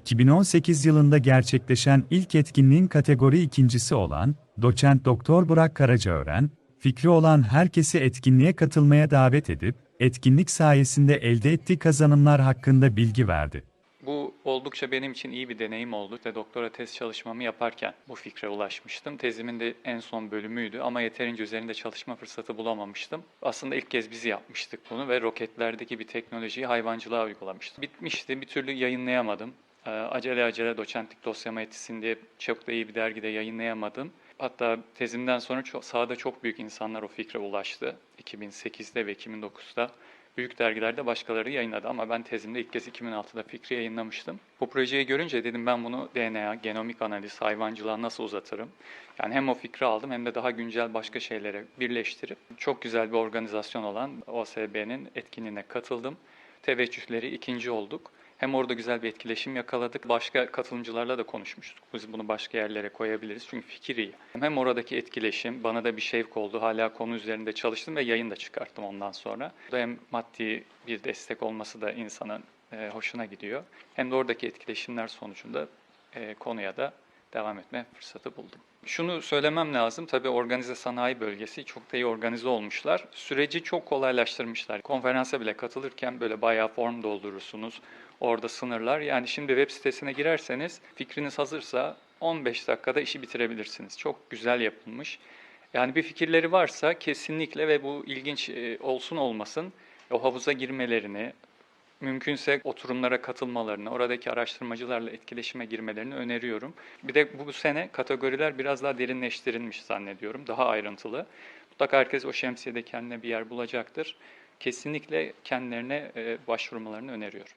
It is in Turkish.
2018 yılında gerçekleşen ilk etkinliğin kategori ikincisi olan Doçent Doktor Burak Karacaören, fikri olan herkesi etkinliğe katılmaya davet edip, etkinlik sayesinde elde ettiği kazanımlar hakkında bilgi verdi. Bu oldukça benim için iyi bir deneyim oldu ve doktora tez çalışmamı yaparken bu fikre ulaşmıştım. Tezimin de en son bölümüydü ama yeterince üzerinde çalışma fırsatı bulamamıştım. Aslında ilk kez biz yapmıştık bunu ve roketlerdeki bir teknolojiyi hayvancılığa uygulamıştım. Bitmişti, bir türlü yayınlayamadım. Ee, Acele acele doçentlik dosyama yetişsin diye çok da iyi bir dergide yayınlayamadım. Hatta tezimden sonra çok, sahada çok büyük insanlar o fikre ulaştı. 2008'de ve 2009'da büyük dergilerde başkaları yayınladı ama ben tezimde ilk kez 2006'da fikri yayınlamıştım. Bu projeyi görünce dedim ben bunu DNA, genomik analiz, hayvancılığa nasıl uzatırım? Yani hem o fikri aldım hem de daha güncel başka şeylere birleştirip çok güzel bir organizasyon olan OSB'nin etkinliğine katıldım. Teveccühleri ikinci olduk. Hem orada güzel bir etkileşim yakaladık. Başka katılımcılarla da konuşmuştuk. Biz bunu başka yerlere koyabiliriz çünkü fikir iyi. Hem oradaki etkileşim bana da bir şevk oldu. Hala konu üzerinde çalıştım ve yayın da çıkarttım ondan sonra. Bu da hem maddi bir destek olması da insanın e, hoşuna gidiyor. Hem de oradaki etkileşimler sonucunda e, konuya da devam etme fırsatı buldum. Şunu söylemem lazım, tabii organize sanayi bölgesi çok da iyi organize olmuşlar. Süreci çok kolaylaştırmışlar. Konferansa bile katılırken böyle bayağı form doldurursunuz. Orada sınırlar. Yani şimdi web sitesine girerseniz fikriniz hazırsa 15 dakikada işi bitirebilirsiniz. Çok güzel yapılmış. Yani bir fikirleri varsa kesinlikle ve bu ilginç e, olsun olmasın o havuza girmelerini, mümkünse oturumlara katılmalarını, oradaki araştırmacılarla etkileşime girmelerini öneriyorum. Bir de bu sene kategoriler biraz daha derinleştirilmiş zannediyorum, daha ayrıntılı. Mutlaka herkes o şemsiyede kendine bir yer bulacaktır. Kesinlikle kendilerine e, başvurmalarını öneriyorum.